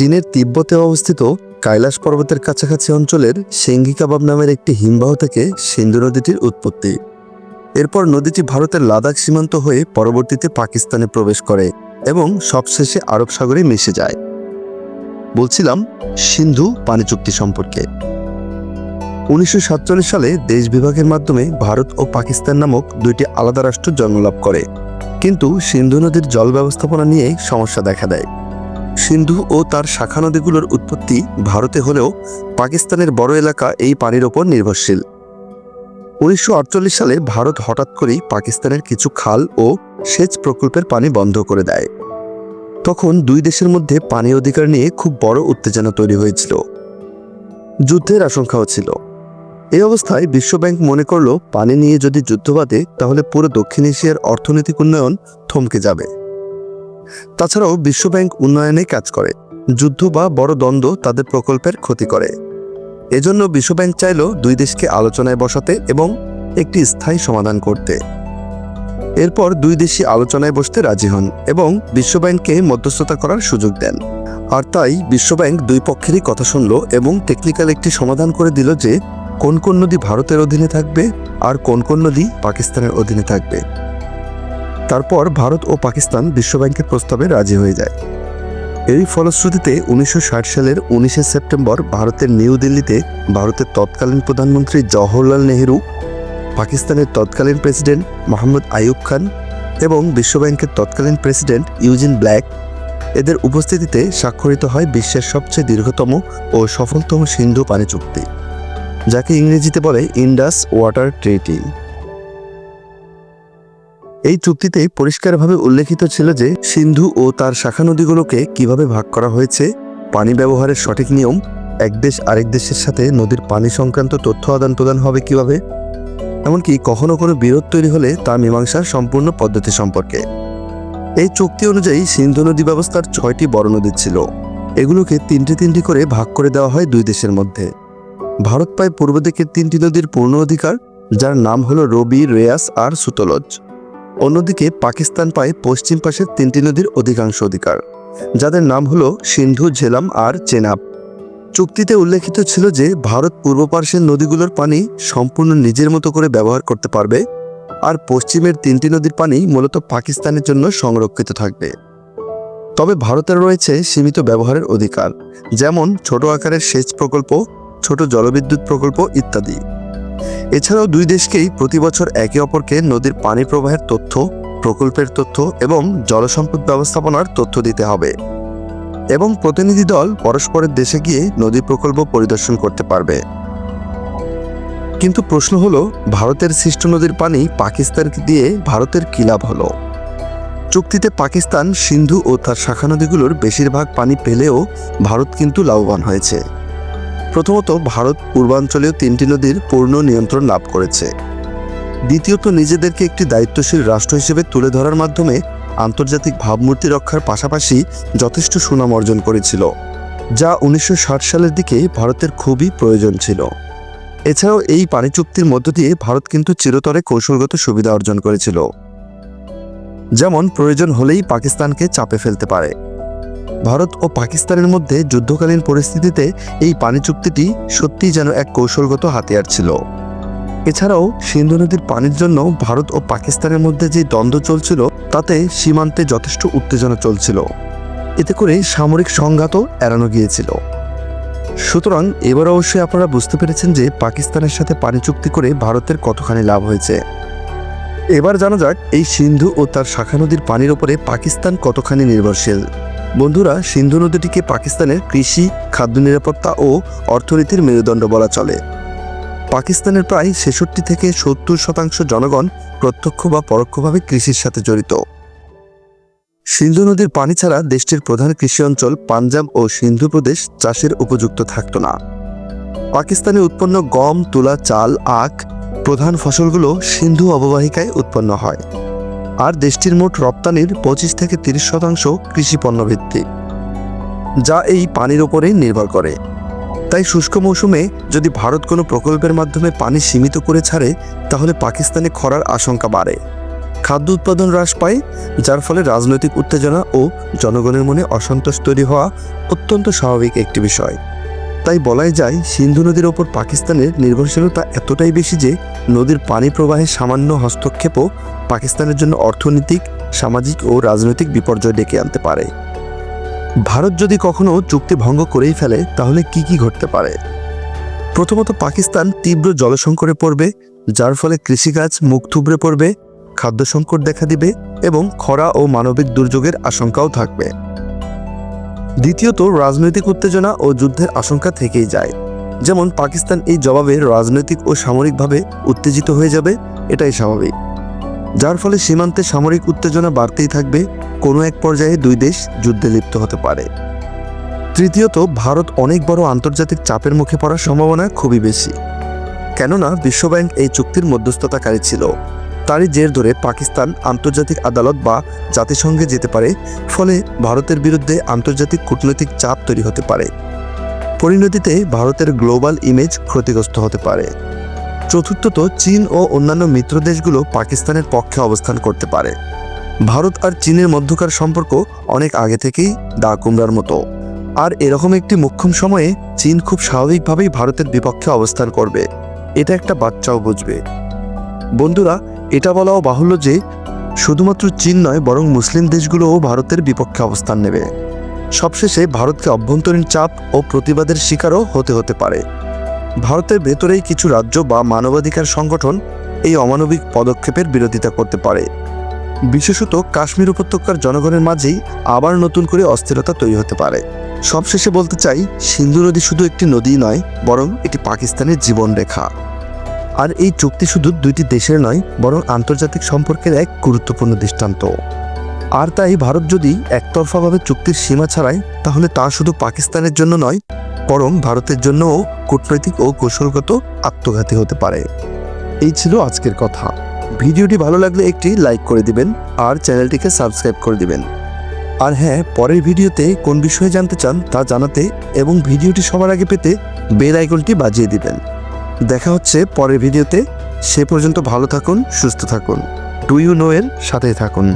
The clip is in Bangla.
চীনের তিব্বতে অবস্থিত কৈলাস পর্বতের কাছাকাছি অঞ্চলের সেঙ্গি কাবাব নামের একটি হিমবাহ থেকে সিন্ধু নদীটির উৎপত্তি। এরপর নদীটি ভারতের লাদাখ সীমান্ত হয়ে পরবর্তীতে পাকিস্তানে প্রবেশ করে এবং সবশেষে আরব সাগরে মিশে যায়। বলছিলাম সিন্ধু পানি চুক্তি সম্পর্কে। উনিশশো সাতচল্লিশ সালে দেশ বিভাগের মাধ্যমে ভারত ও পাকিস্তান নামক দুইটি আলাদা রাষ্ট্র জন্মলাভ করে। কিন্তু সিন্ধু নদীর জল ব্যবস্থাপনা নিয়ে সমস্যা দেখা দেয়। সিন্ধু ও তার শাখা নদীগুলোর উৎপত্তি ভারতে হলেও পাকিস্তানের বড় এলাকা এই পানির ওপর নির্ভরশীল। উনিশশো আটচল্লিশ সালে ভারত হঠাৎ করেই পাকিস্তানের কিছু খাল ও সেচ প্রকল্পের পানি বন্ধ করে দেয়। তখন দুই দেশের মধ্যে পানি অধিকার নিয়ে খুব বড় উত্তেজনা তৈরি হয়েছিল। যুদ্ধের আশঙ্কাও ছিল। এই অবস্থায় বিশ্বব্যাংক মনে করল, পানি নিয়ে যদি যুদ্ধ বাঁধে, তাহলে পুরো দক্ষিণ এশিয়ার অর্থনৈতিক উন্নয়ন থমকে যাবে। তাছাড়াও বিশ্বব্যাংক উন্নয়নে কাজ করে। যুদ্ধ বা বড় দ্বন্দ্ব তাদের প্রকল্পের ক্ষতি করে। এজন্য বিশ্বব্যাংক চাইল দুই দেশকে আলোচনায় বসাতে এবং একটি স্থায়ী সমাধান করতে। এরপর দুই দেশই আলোচনায় বসতে রাজি হন এবং বিশ্বব্যাংককে মধ্যস্থতা করার সুযোগ দেন। আর তাই বিশ্বব্যাংক দুই পক্ষেরই কথা শুনল এবং টেকনিক্যাল একটি সমাধান করে দিল যে, কোন কোন নদী ভারতের অধীনে থাকবে আর কোন কোন নদী পাকিস্তানের অধীনে থাকবে। তারপর ভারত ও পাকিস্তান বিশ্বব্যাংকের প্রস্তাবে রাজি হয়ে যায়। এরই ফলশ্রুতিতে উনিশশো ষাট সালের উনিশে সেপ্টেম্বর ভারতের নিউ দিল্লিতে ভারতের তৎকালীন প্রধানমন্ত্রী জওহরলাল নেহেরু, পাকিস্তানের তৎকালীন প্রেসিডেন্ট মোহাম্মদ আইয়ুব খান এবং বিশ্বব্যাংকের তৎকালীন প্রেসিডেন্ট ইউজিন ব্ল্যাক এদের উপস্থিতিতে স্বাক্ষরিত হয় বিশ্বের সবচেয়ে দীর্ঘতম ও সফলতম সিন্ধু পানি চুক্তি, যাকে ইংরেজিতে বলে ইন্ডাস ওয়াটার ট্রিটি। এই চুক্তিতে পরিষ্কারভাবে উল্লেখিত ছিল যে সিন্ধু ও তার শাখা নদীগুলোকে কীভাবে ভাগ করা হয়েছে, পানি ব্যবহারের সঠিক নিয়ম, এক দেশ আরেক দেশের সাথে নদীর পানি সংক্রান্ত তথ্য আদান প্রদান হবে কীভাবে, এমনকি কখনো কোনো বিরোধ তৈরি হলে তা মীমাংসার সম্পূর্ণ পদ্ধতি সম্পর্কে। এই চুক্তি অনুযায়ী সিন্ধু নদী ব্যবস্থার ছয়টি বড় নদী ছিল। এগুলোকে তিনটি তিনটি করে ভাগ করে দেওয়া হয় দুই দেশের মধ্যে। ভারত পায় পূর্ব দিকের তিনটি নদীর পূর্ণ অধিকার, যার নাম হলো রবি, রেয়াস আর সুতলজ। অন্যদিকে পাকিস্তান পায় পশ্চিম পাশের তিনটি নদীর অধিকাংশ অধিকার। যাদের নাম হলো সিন্ধু, ঝেলাম আর চেনাব। চুক্তিতে উল্লেখিত ছিল যে ভারত পূর্ব পার্শ্বের নদীগুলোর পানি সম্পূর্ণ নিজের মতো করে ব্যবহার করতে পারবে আর পশ্চিমের তিনটি নদীর পানি মূলত পাকিস্তানের জন্য সংরক্ষিত থাকবে। তবে ভারতের রয়েছে সীমিত ব্যবহারের অধিকার, যেমন ছোট আকারের সেচ প্রকল্প, ছোট জলবিদ্যুৎ প্রকল্প ইত্যাদি। এছাড়াও দুই দেশকেই প্রতি বছর একে অপরকে নদীর পানি প্রবাহের তথ্য, প্রকল্পের তথ্য এবং জলসম্পদ ব্যবস্থাপনার তথ্য দিতে হবে। এবং প্রতিনিধি দল পরস্পরের দেশে গিয়ে নদী প্রকল্প পরিদর্শন করতে পারবে। কিন্তু প্রশ্ন হলো, ভারতের সৃষ্ট নদীর পানি পাকিস্তানকে দিয়ে ভারতের কি লাভ হলো? চুক্তিতে পাকিস্তান, সিন্ধু ও তার শাখা নদীগুলোর বেশিরভাগ পানি পেলেও ভারত কিন্তু লাভবান হয়েছে। প্রথমত ভারত পূর্বাঞ্চলীয় তিনটি নদীর পূর্ণ নিয়ন্ত্রণ লাভ করেছে। দ্বিতীয়ত, নিজেদেরকে একটি দায়িত্বশীল রাষ্ট্র হিসেবে তুলে ধরার মাধ্যমে আন্তর্জাতিক ভাবমূর্তি রক্ষার পাশাপাশি যথেষ্ট সুনাম অর্জন করেছিল, যা উনিশশো ষাট সালের দিকে ভারতের খুবই প্রয়োজন ছিল। এছাড়াও এই পানি চুক্তির মধ্য দিয়ে ভারত কিন্তু চিরতরে কৌশলগত সুবিধা অর্জন করেছিল। যেমন, প্রয়োজন হলেই পাকিস্তানকে চাপে ফেলতে পারে। ভারত ও পাকিস্তানের মধ্যে যুদ্ধকালীন পরিস্থিতিতে এই পানি চুক্তিটি সত্যিই যেন এক কৌশলগত হাতিয়ার ছিল। এছাড়াও সিন্ধু নদীর পানির জন্য ভারত ও পাকিস্তানের মধ্যে যে দ্বন্দ্ব চলছিল, তাতে সীমান্তে যথেষ্ট উত্তেজনা চলছিল। এতে করে সামরিক সংঘাতও এড়ানো গিয়েছিল। সুতরাং এবার অবশ্যই আপনারা বুঝতে পেরেছেন যে পাকিস্তানের সাথে পানি চুক্তি করে ভারতের কতখানি লাভ হয়েছে। এবার জানা যাক, এই সিন্ধু ও তার শাখা নদীর পানির ওপরে পাকিস্তান কতখানি নির্ভরশীল। বন্ধুরা, সিন্ধু নদীটিকে পাকিস্তানের কৃষি, খাদ্য নিরাপত্তা ও অর্থনীতির মেরুদণ্ড বলা চলে। পাকিস্তানের প্রায় ছেষট্টি থেকে সত্তর শতাংশ জনগণ প্রত্যক্ষ বা পরোক্ষভাবে কৃষির সাথে জড়িত। সিন্ধু নদীর পানি ছাড়া দেশটির প্রধান কৃষি অঞ্চল পাঞ্জাব ও সিন্ধু প্রদেশ চাষের উপযুক্ত থাকত না। পাকিস্তানে উৎপন্ন গম, তুলা, চাল, আখ প্রধান ফসলগুলো সিন্ধু অববাহিকায় উৎপন্ন হয়। আর দেশটির মোট রপ্তানির পঁচিশ থেকে তিরিশ শতাংশ কৃষি পণ্য ভিত্তিক যা এই পানির ওপরেই নির্ভর করে। তাই শুষ্ক মৌসুমে যদি ভারত কোনো প্রকল্পের মাধ্যমে পানি সীমিত করে ছাড়ে, তাহলে পাকিস্তানে খরার আশঙ্কা বাড়ে। খাদ্য উৎপাদন হ্রাস পায়, যার ফলে রাজনৈতিক উত্তেজনা ও জনগণের মনে অসন্তোষ তৈরি হওয়া অত্যন্ত স্বাভাবিক একটি বিষয়। তাই বলাই যায়, সিন্ধু নদীর ওপর পাকিস্তানের নির্ভরশীলতা এতটাই বেশি যে নদীর পানি প্রবাহে সামান্য হস্তক্ষেপও পাকিস্তানের জন্য অর্থনৈতিক, সামাজিক ও রাজনৈতিক বিপর্যয় ডেকে আনতে পারে। ভারত যদি কখনো চুক্তি ভঙ্গ করেই ফেলে, তাহলে কি কি ঘটতে পারে? প্রথমত পাকিস্তান তীব্র জলসংকটে পড়বে, যার ফলে কৃষিকাজ মুখ থুবড়ে পড়বে খাদ্য সংকট দেখা দিবে এবং খরা ও মানবিক দুর্যোগের আশঙ্কাও থাকবে। দ্বিতীয়ত, রাজনৈতিক উত্তেজনা ও যুদ্ধের আশঙ্কা থেকেই যায়। যেমন, পাকিস্তান এই জবাবে রাজনৈতিক ও সামরিকভাবে উত্তেজিত হয়ে যাবে, এটাই স্বাভাবিক। যার ফলে সীমান্তে সামরিক উত্তেজনা বাড়তেই থাকবে, কোনো এক পর্যায়ে দুই দেশ যুদ্ধে লিপ্ত হতে পারে। তৃতীয়ত, ভারত অনেক বড় আন্তর্জাতিক চাপের মুখে পড়ার সম্ভাবনা খুবই বেশি। কেননা, বিশ্বব্যাংক এই চুক্তির মধ্যস্থতাকারী ছিল। তারই জের ধরে পাকিস্তান আন্তর্জাতিক আদালত বা জাতিসংঘে যেতে পারে, ফলে ভারতের বিরুদ্ধে আন্তর্জাতিক কূটনৈতিক চাপ তৈরি হতে পারে। পরিণতিতে ভারতের গ্লোবাল ইমেজ ক্ষতিগ্রস্ত হতে পারে। চতুর্থত, চীন ও অন্যান্য মিত্র দেশগুলো পাকিস্তানের পক্ষে অবস্থান করতে পারে। ভারত আর চীনের মধ্যকার সম্পর্ক অনেক আগে থেকেই দা কুমড়ার মতো। আর এরকম একটি মোক্ষম সময়ে চীন খুব স্বাভাবিকভাবেই ভারতের বিপক্ষে অবস্থান করবে। এটা একটা বাচ্চাও বুঝবে। বন্ধুরা, এটা বলাও বাহুল্য যে শুধুমাত্র চীন নয়, বরং মুসলিম দেশগুলোও ভারতের বিপক্ষে অবস্থান নেবে। সবশেষে ভারতকে অভ্যন্তরীণ চাপ ও প্রতিবাদের শিকারও হতে হতে পারে। ভারতের ভেতরেই কিছু রাজ্য বা মানবাধিকার সংগঠন এই অমানবিক পদক্ষেপের বিরোধিতা করতে পারে। বিশেষত কাশ্মীর উপত্যকার জনগণের মাঝেই আবার নতুন করে অস্থিরতা তৈরি হতে পারে। সবশেষে বলতে চাই, সিন্ধু নদী শুধু একটি নদী নয়, বরং এটি পাকিস্তানের জীবনরেখা। আর এই চুক্তি শুধু দুইটি দেশের নয়, বরং আন্তর্জাতিক সম্পর্কের এক গুরুত্বপূর্ণ দৃষ্টান্ত। আর তাই ভারত যদি একতরফাভাবে চুক্তির সীমা ছাড়ায়, তাহলে তা শুধু পাকিস্তানের জন্য নয়, বরং ভারতের জন্যও কূটনৈতিক ও কৌশলগত আত্মঘাতী হতে পারে। এই ছিল আজকের কথা। ভিডিওটি ভালো লাগলে একটি লাইক করে দিবেন আর চ্যানেলটিকে সাবস্ক্রাইব করে দিবেন। আর হ্যাঁ পরের ভিডিওতে কোন বিষয়ে জানতে চান তা জানাতে এবং ভিডিওটি সবার আগে পেতে বেল আইকনটি বাজিয়ে দিবেন। দেখা হচ্ছে পরের ভিডিওতে। সে পর্যন্ত ভালো থাকুন, সুস্থ থাকুন। টু ইউ নো এর সাথেই থাকুন।